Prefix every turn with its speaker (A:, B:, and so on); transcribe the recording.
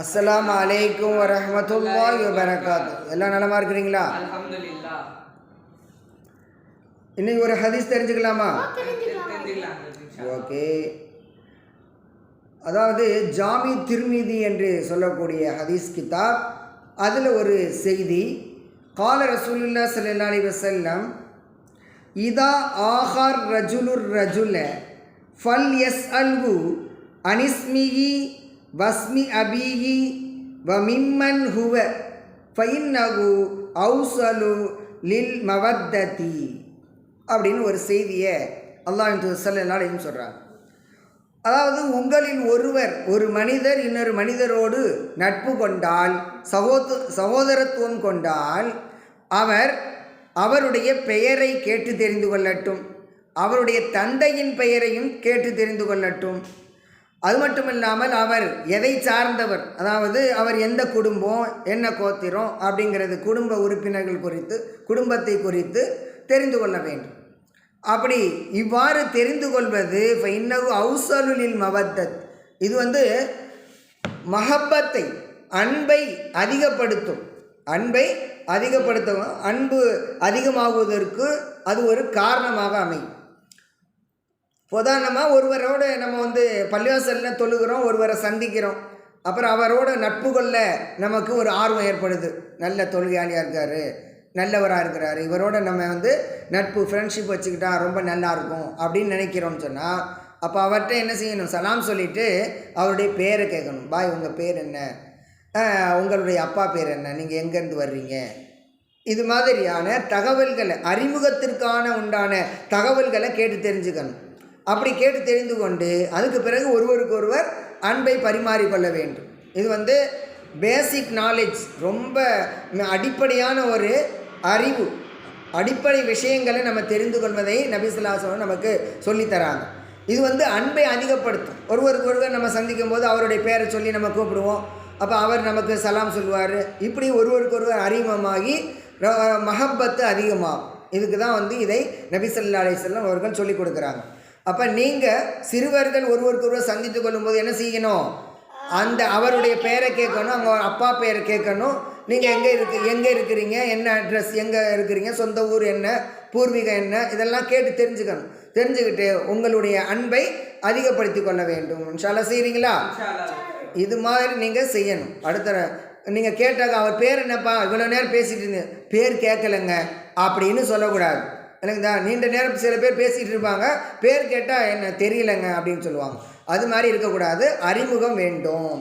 A: அஸ்ஸலாமு அலைக்கும் வரஹ்மத்துல்லாஹி வபரகாத்து. எல்லாம் நலமா இருக்கிறீங்களா? இன்னைக்கு ஒரு ஹதீஸ் தெரிஞ்சுக்கலாமா? ஓகே. அதாவது ஜாமி திருமிதி என்று சொல்லக்கூடிய ஹதீஸ் கிதாப். அதில் ஒரு செய்தி கால ரசூலுல்லா ஸல்லல்லாஹு அலைஹி வஸல்லம் இதா ஆஹார் ரஜுலுர் ரஜுல ஃபல் எஸ் அல்வு அனிஸ்மிஹி வஸ்மி அபீஹி வ மிம்மன் ஹுவ ஃபைன்னகு அவுசலு லில் மவத்ததி. அப்படின்னு ஒரு செய்தியை அல்லாஹ் ஸல்லல்லாஹு அலைஹி சொல்கிறாங்க அதாவது உங்களில் ஒருவர் ஒரு மனிதர் இன்னொரு மனிதரோடு நட்பு கொண்டால் சகோத சகோதரத்துவம் கொண்டால் அவர் அவருடைய பெயரை கேட்டு தெரிந்து கொள்ளட்டும். அவருடைய தந்தையின் பெயரையும் கேட்டு தெரிந்து கொள்ளட்டும். அது மட்டும் இல்லாமல் அவர் எதை சார்ந்தவர்? அதாவது அவர் எந்த குடும்பம் என்ன கோத்திரம் அப்படிங்கிறது குடும்ப உறுப்பினர்கள் குறித்து குடும்பத்தை குறித்து தெரிந்து கொள்ள வேண்டும். அப்படி இவ்வாறு தெரிந்து கொள்வது இன்னகு அவுசலுலில் மவத்தத். இது வந்து மஹப்பத்தை அன்பை அதிகப்படுத்தும். அன்பை அதிகப்படுத்தவும் அன்பு அதிகமாகுவதற்கு அது ஒரு காரணமாக அமையும். உதாரணமாக ஒருவரோடு நம்ம வந்து பள்ளிவாசலில் தொழுகிறோம் ஒருவரை சந்திக்கிறோம். அப்புறம் அவரோட நட்பு கொள்ள நமக்கு ஒரு ஆர்வம் ஏற்படுது. நல்ல தொழிலாளியாக இருக்கார் நல்லவராக இருக்கிறாரு இவரோட நம்ம வந்து நட்பு ஃப்ரெண்ட்ஷிப் வச்சுக்கிட்டா ரொம்ப நல்லா இருக்கும் அப்படின்னு நினைக்கிறோம்னு சொன்னால் அப்போ அவர்கிட்ட என்ன செய்யணும்? சலாம் சொல்லிவிட்டு அவருடைய பேரை கேட்கணும். பாய் உங்கள் பேர் என்ன? உங்களுடைய அப்பா பேர் என்ன? நீங்கள் எங்கேருந்து வர்றீங்க? இது மாதிரியான தகவல்களை அறிமுகத்திற்கான உண்டான தகவல்களை கேட்டு தெரிஞ்சுக்கணும். அப்படி கேட்டு தெரிந்து கொண்டு அதுக்கு பிறகு ஒருவருக்கொருவர் அன்பை பரிமாறிக்கொள்ள வேண்டும். இது வந்து பேசிக் நாலேஜ் ரொம்ப அடிப்படையான ஒரு அறிவு. அடிப்படை விஷயங்களை நம்ம தெரிந்து கொள்வதை நபிசுல்லாசன் நமக்கு சொல்லித்தராங்க இது வந்து அன்பை அதிகப்படுத்தும். ஒருவருக்கு ஒருவர் நம்ம சந்திக்கும் போது அவருடைய பேரை சொல்லி நம்ம கூப்பிடுவோம். அப்போ அவர் நமக்கு சலாம் சொல்லுவார். இப்படி ஒருவருக்கு ஒருவர் அறிமுகமாகி மஹப்பத்து அதிகமாகும். இதுக்கு தான் வந்து இதை நபிசல்லா அலிசல்லாம் அவர்கள் சொல்லிக் கொடுக்குறாங்க. அப்போ நீங்கள் சிறுவர்கள் ஒருவருக்கு ஒருவர் சந்தித்து கொள்ளும்போது என்ன செய்யணும்? அந்த அவருடைய பேரை கேட்கணும் அவங்க அப்பா பேரை கேட்கணும். நீங்கள் எங்கே இருக்கு எங்கே இருக்கிறீங்க என்ன அட்ரஸ் எங்கே இருக்கிறீங்க சொந்த ஊர் என்ன பூர்வீகம் என்ன இதெல்லாம் கேட்டு தெரிஞ்சுக்கணும். தெரிஞ்சுக்கிட்டு உங்களுடைய அன்பை அதிகப்படுத்தி கொள்ள வேண்டும். இன்ஷால்லா செய்கிறீங்களா இது மாதிரி நீங்கள் செய்யணும். அடுத்த நீங்கள் கேட்டாக்க அவர் பேர் என்னப்பா? இவ்வளோ நேரம் பேசிட்டு இருந்தீங்க. பேர் கேட்கலங்க. அப்படின்னு சொல்லக்கூடாது. எனக்கு தான் நீண்ட நேரம் சில பேர் பேசிகிட்டு இருப்பாங்க. பேர் கேட்டால் என்ன தெரியலங்க அப்படின்னு சொல்லுவாங்க. அது மாதிரி இருக்கக்கூடாது. அறிமுகம் வேண்டும்.